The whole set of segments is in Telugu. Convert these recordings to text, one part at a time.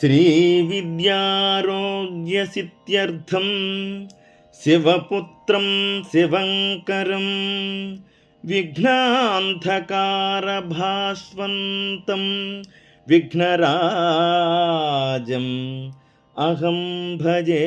श्रीविद्यारोग्यसित्यर्थं शिवपुत्रं शिवङ्करं विघ्नान्धकारभास्वन्तं विघ्नराजम् अहं भजे।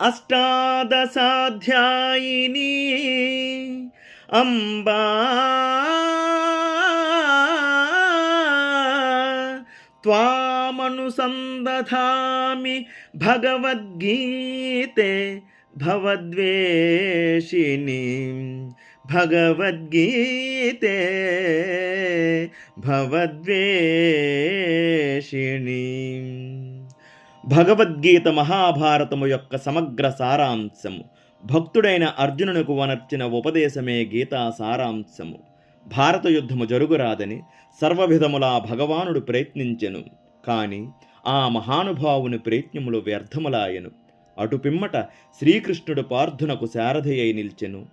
अष्टादशाध्यायिनी अम्बा। त्वामनुसन्दधामि भगवद्गीते भवद्वेषिणीं भगवद्गीते भवद्वेषिणीं। భగవద్గీత మహాభారతము యొక్క సమగ్ర సారాంశము. భక్తుడైన అర్జునునకు వనర్చిన ఉపదేశమే గీతా సారాంశము. భారత యుద్ధము జరుగురాదని సర్వవిధములా భగవానుడు ప్రయత్నించెను. కాని ఆ మహానుభావుని ప్రయత్నములు వ్యర్థములాయెను. అటుపిమ్మట శ్రీకృష్ణుడు పార్థునకు సారథి అయి నిల్చెను.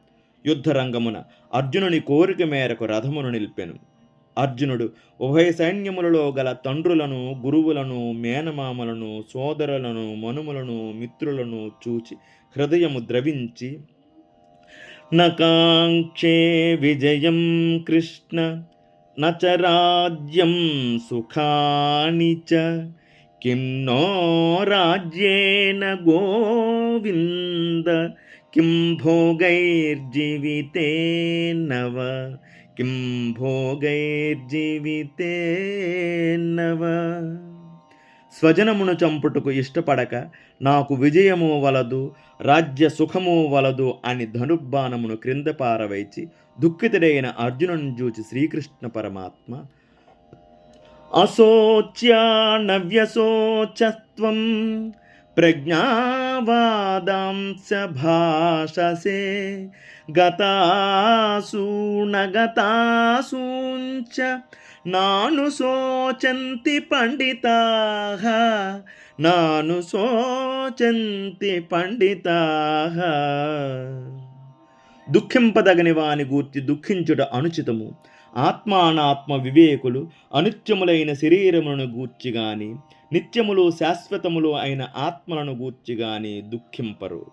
యుద్ధరంగమున అర్జునుని కోరిక మేరకు రథమును నిలిపెను. అర్జునుడు. ఉభయ సైన్యములలో గల తండ్రులను గురువులను మేనమామలను సోదరులను మనుములను మిత్రులను చూచి హృదయము ద్రవించి నకాంక్షే విజయం కృష్ణ నచరాజ్యం సుఖాని చ కిన్నో రాజ్యేన గోవింద కిం భోగైర్జీవితే నవ किं భోగైర్జీవితేన్నవ స్వజనమును చంపుటకు ఇష్టపడక నాకు విజయము వలదు రాజ్య సుఖము వలదు అని ధనుర్బాణమును క్రింద పారవైచి దుఃఖితుడైన అర్జునుని చూచి శ్రీకృష్ణ పరమాత్మ అశోచ్యాణవ్యశోచత్వం ప్రజ్ఞావాదాంశ భాషసే గతాసూనగతాసూంచ నాను శోచంతి పండితా నాను శోచంతి పండితా దుఃఖింపదగని వాని గూర్చి దుఃఖించుట అనుచితము. ఆత్మానాత్మ వివేకులు అనిత్యములైన శరీరములను గూర్చి గాని నిత్యములు శాశ్వతములు అయిన ఆత్మలను గూర్చి గాని దుఃఖింపరు.